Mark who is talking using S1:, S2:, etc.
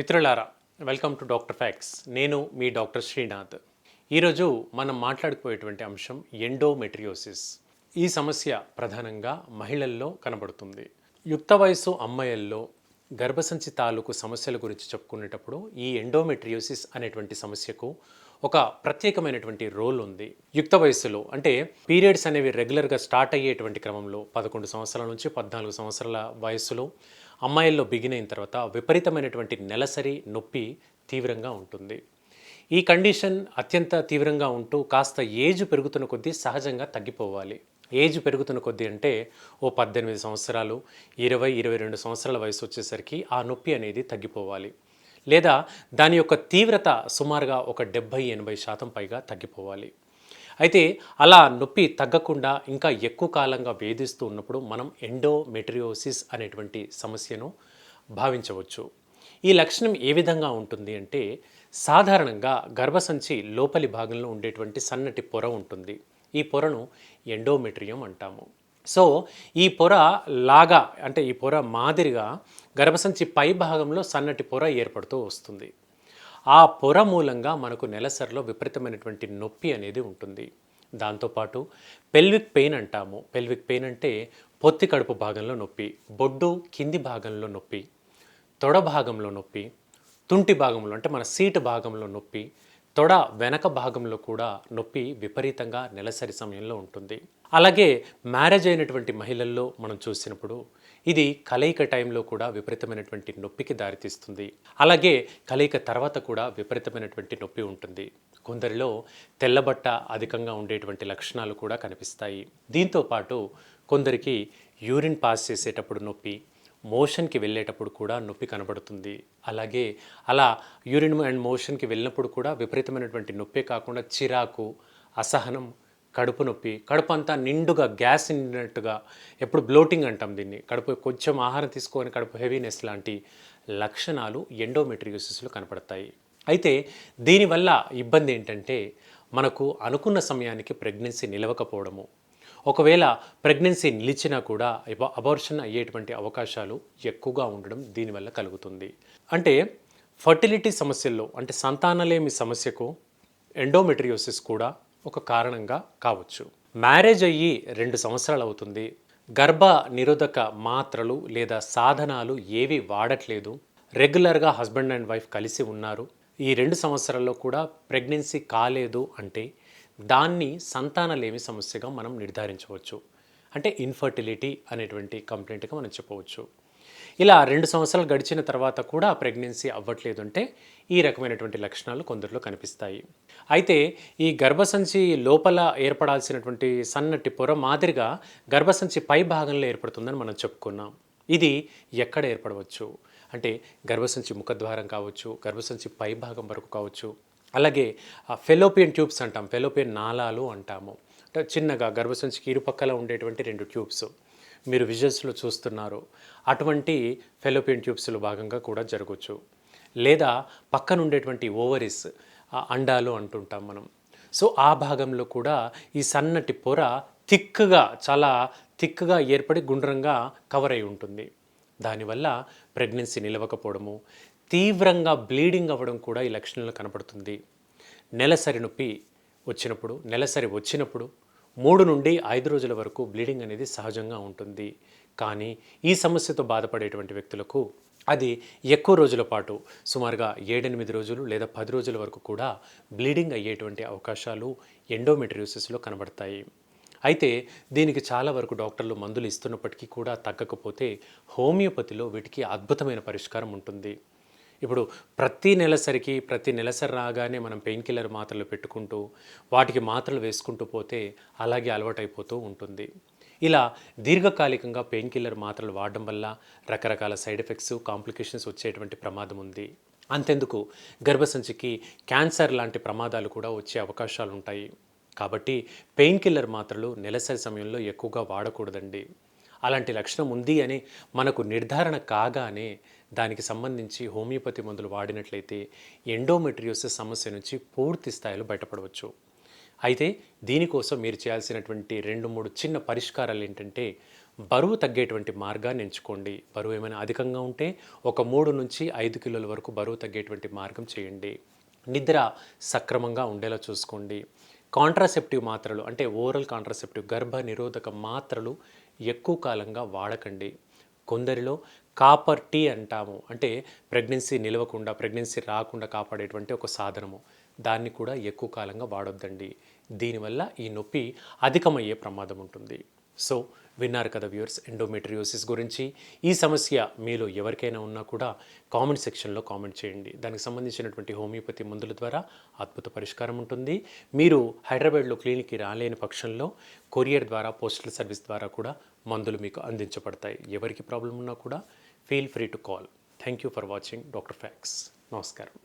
S1: మిత్రులారా welcome to doctor fax. నేను మీ doctor Srinath. ఈరోజు మనం మాట్లాడుకోయేటువంటి అంశం ఎండోమెట్రియోసిస్. ఈ సమస్య ప్రధానంగా మహిళల్లో కనబడుతుంది. యుక్త వయసు అమ్మాయిల్లో గర్భసంచి తాలూకు సమస్యల గురించి చెప్పుకునేటప్పుడు ఈ ఎండోమెట్రియోసిస్ అనేటువంటి సమస్యకు ఒక ప్రత్యేకమైనటువంటి రోల్ ఉంది. యుక్త వయస్సులో అంటే పీరియడ్స్ అనేవి రెగ్యులర్గా స్టార్ట్ అయ్యేటువంటి క్రమంలో పదకొండు సంవత్సరాల నుంచి పద్నాలుగు సంవత్సరాల వయస్సులో అమ్మాయిల్లో బిగిన్ అయిన తర్వాత విపరీతమైనటువంటి నెలసరి నొప్పి తీవ్రంగా ఉంటుంది. ఈ కండిషన్ అత్యంత తీవ్రంగా ఉంటూ కాస్త ఏజ్ పెరుగుతున్న కొద్దీ సహజంగా తగ్గిపోవాలి. ఏజ్ పెరుగుతున్న కొద్దీ అంటే ఓ పద్దెనిమిది సంవత్సరాలు ఇరవై ఇరవై రెండు సంవత్సరాల వయసు వచ్చేసరికి ఆ నొప్పి అనేది తగ్గిపోవాలి. లేదా దాని యొక్క తీవ్రత సుమారుగా ఒక డెబ్భై ఎనభై శాతం పైగా తగ్గిపోవాలి. అయితే అలా నొప్పి తగ్గకుండా ఇంకా ఎక్కువ కాలంగా వేధిస్తూ ఉన్నప్పుడు మనం ఎండోమెట్రియోసిస్ అనేటువంటి సమస్యను భావించవచ్చు. ఈ లక్షణం ఏ విధంగా ఉంటుంది అంటే సాధారణంగా గర్భసంచి లోపలి భాగంలో ఉండేటువంటి సన్నటి పొర ఉంటుంది. ఈ పొరను ఎండోమెట్రియం అంటాము. సో ఈ పొర లాగా అంటే ఈ పొర మాదిరిగా గర్భసంచి పై భాగంలో సన్నటి పొర ఏర్పడుతూ వస్తుంది. ఆ పొర మూలంగా మనకు నెలసరిలో విపరీతమైనటువంటి నొప్పి అనేది ఉంటుంది. దాంతోపాటు పెల్విక్ పెయిన్ అంటాము. పెల్విక్ పెయిన్ అంటే పొత్తి కడుపు భాగంలో నొప్పి బొడ్డు కింది భాగంలో నొప్పి తొడ భాగంలో నొప్పి తుంటి భాగంలో అంటే మన సీటు భాగంలో నొప్పి తొడ వెనక భాగంలో కూడా నొప్పి విపరీతంగా నెలసరి సమయంలో ఉంటుంది. అలాగే మ్యారేజ్ అయినటువంటి మహిళల్లో మనం చూసినప్పుడు ఇది కలయిక టైంలో కూడా విపరీతమైనటువంటి నొప్పికి దారితీస్తుంది. అలాగే కలయిక తర్వాత కూడా విపరీతమైనటువంటి నొప్పి ఉంటుంది. కొందరిలో తెల్లబట్ట అధికంగా ఉండేటువంటి లక్షణాలు కూడా కనిపిస్తాయి. దీంతో పాటు కొందరికి యూరిన్ పాస్ చేసేటప్పుడు నొప్పి మోషన్కి వెళ్ళేటప్పుడు కూడా నొప్పి కనబడుతుంది. అలాగే అలా యూరిన్ అండ్ మోషన్కి వెళ్ళినప్పుడు కూడా విపరీతమైనటువంటి నొప్పే కాకుండా చిరాకు అసహనం కడుపు నొప్పి. కడుపు అంతా నిండుగా గ్యాస్ నిండినట్టుగా ఎప్పుడు బ్లోటింగ్ అంటాం దీన్ని. కడుపు కొంచెం ఆహారం తీసుకొని కడుపు హెవీనెస్ లాంటి లక్షణాలు ఎండోమెట్రియోసిస్లో కనపడతాయి. అయితే దీనివల్ల ఇబ్బంది ఏంటంటే మనకు అనుకున్న సమయానికి ప్రెగ్నెన్సీ నిలవకపోవడము. ఒకవేళ ప్రెగ్నెన్సీ నిలిచినా కూడా అబార్షన్ అయ్యేటువంటి అవకాశాలు ఎక్కువగా ఉండడం దీనివల్ల కలుగుతుంది. అంటే ఫర్టిలిటీ సమస్యల్లో అంటే సంతానలేమి సమస్యకు ఎండోమెట్రియోసిస్ కూడా ఒక కారణంగా కావచ్చు. మ్యారేజ్ అయ్యి రెండు సంవత్సరాలు అవుతుంది. గర్భ నిరోధక మాత్రలు లేదా సాధనాలు ఏవి వాడట్లేదు. రెగ్యులర్గా హస్బెండ్ అండ్ వైఫ్ కలిసి ఉన్నారు. ఈ రెండు సంవత్సరాల్లో కూడా ప్రెగ్నెన్సీ కాలేదు అంటే దాన్ని సంతానలేమి సమస్యగా మనం నిర్ధారించవచ్చు. అంటే ఇన్ఫర్టిలిటీ అనేటువంటి కంప్లైంట్గా మనం చెప్పవచ్చు. ఇలా రెండు సంవత్సరాలు గడిచిన తర్వాత కూడా ప్రెగ్నెన్సీ అవ్వట్లేదు అంటే ఈ రకమైనటువంటి లక్షణాలు కొందరిలో కనిపిస్తాయి. అయితే ఈ గర్భసంచి లోపల ఏర్పడాల్సినటువంటి సన్నటి పొర మాదిరిగా గర్భసంచి పై భాగంలో ఏర్పడుతుందని మనం చెప్పుకున్నాం. ఇది ఎక్కడ ఏర్పడవచ్చు? అంటే గర్భసంచి ముఖద్వారం కావచ్చు గర్భసంచి పై భాగం వరకు కావచ్చు అలాగే ఫెలోపియన్ ట్యూబ్స్ అంటాం ఫెలోపియన్ నాళాలు అంటాము. అంటే చిన్నగా గర్భసంచికి ఇరుపక్కల ఉండేటువంటి రెండు ట్యూబ్స్. మీరు విజన్స్లో చూస్తున్నారు. అటువంటి ఫెలోపియన్ ట్యూబ్స్లో భాగంగా కూడా జరగవచ్చు లేదా పక్కన ఉండేటువంటి ఓవరీస్ అండాలు అంటుంటాం మనం. సో ఆ భాగంలో కూడా ఈ సన్నటి పొర థిక్గా చాలా థిక్గా ఏర్పడి గుండ్రంగా కవర్ అయి ఉంటుంది. దానివల్ల ప్రెగ్నెన్సీ నిలవకపోవడము తీవ్రంగా బ్లీడింగ్ అవ్వడం కూడా ఈ లక్షణంలో కనపడుతుంది. నెలసరి నొప్పి వచ్చినప్పుడు నెలసరి వచ్చినప్పుడు మూడు నుండి ఐదు రోజుల వరకు బ్లీడింగ్ అనేది సహజంగా ఉంటుంది. కానీ ఈ సమస్యతో బాధపడేటువంటి వ్యక్తులకు అది ఎక్కువ రోజుల పాటు సుమారుగా ఏడెనిమిది రోజులు లేదా పది రోజుల వరకు కూడా బ్లీడింగ్ అయ్యేటువంటి అవకాశాలు ఎండోమెట్రియోసిస్లో కనబడతాయి. అయితే దీనికి చాలా వరకు డాక్టర్లు మందులు ఇస్తున్నప్పటికీ కూడా తగ్గకపోతే హోమియోపతిలో వీటికి అద్భుతమైన పరిష్కారం ఉంటుంది. ఇప్పుడు ప్రతి నెలసరికి ప్రతి నెలసరి రాగానే మనం పెయిన్ కిల్లర్ మాత్రలు పెట్టుకుంటూ వాటికి మాత్రలు వేసుకుంటూ పోతే అలాగే అలవాటైపోతూ ఉంటుంది. ఇలా దీర్ఘకాలికంగా పెయిన్ కిల్లర్ మాత్రలు వాడడం వల్ల రకరకాల సైడ్ ఎఫెక్ట్స్ కాంప్లికేషన్స్ వచ్చేటువంటి ప్రమాదం ఉంది. అంతెందుకు గర్భసంచికి క్యాన్సర్ లాంటి ప్రమాదాలు కూడా వచ్చే అవకాశాలు ఉంటాయి కాబట్టి పెయిన్ కిల్లర్ మాత్రలు నెలసరి సమయంలో ఎక్కువగా వాడకూడదండి. అలాంటి లక్షణం ఉంది అని మనకు నిర్ధారణ కాగానే దానికి సంబంధించి హోమియోపతి మందులు వాడినట్లయితే ఎండోమెట్రియోసిస్ సమస్య నుంచి పూర్తి స్థాయిలో బయటపడవచ్చు. అయితే దీనికోసం మీరు చేయాల్సినటువంటి రెండు మూడు చిన్న పరిష్కారాలు ఏంటంటే బరువు తగ్గేటువంటి మార్గాన్ని ఎంచుకోండి. బరువు ఏమైనా అధికంగా ఉంటే ఒక మూడు నుంచి ఐదు కిలోల వరకు బరువు తగ్గేటువంటి మార్గం చేయండి. నిద్ర సక్రమంగా ఉండేలా చూసుకోండి. కాంట్రాసెప్టివ్ మాత్రలు అంటే ఓరల్ కాంట్రాసెప్టివ్ గర్భ నిరోధక మాత్రలు ఎక్కువ కాలంగా వాడకండి. కొందరిలో కాపర్ టీ అంటాము. అంటే ప్రెగ్నెన్సీ నిలవకుండా ప్రెగ్నెన్సీ రాకుండా కాపాడేటువంటి ఒక సాధనము. దాన్ని కూడా ఎక్కువ కాలంగా వాడొద్దండి. దీనివల్ల ఈ నొప్పి అధికమయ్యే ప్రమాదం ఉంటుంది. సో విన్నారు కదా వ్యూవర్స్ ఎండోమెట్రియోసిస్ గురించి. ఈ సమస్య మీలో ఎవరికైనా ఉన్నా కూడా కామెంట్ సెక్షన్లో కామెంట్ చేయండి. దానికి సంబంధించినటువంటి హోమియోపతి మందుల ద్వారా అద్భుత పరిష్కారం ఉంటుంది. మీరు హైదరాబాద్లో క్లినిక్కి రాలేని పక్షంలో కొరియర్ ద్వారా పోస్టల్ సర్వీస్ ద్వారా కూడా మందులు మీకు అందించబడతాయి. ఎవరికి ప్రాబ్లం ఉన్నా కూడా feel free to call thank you for watching doctor facts నమస్కారం.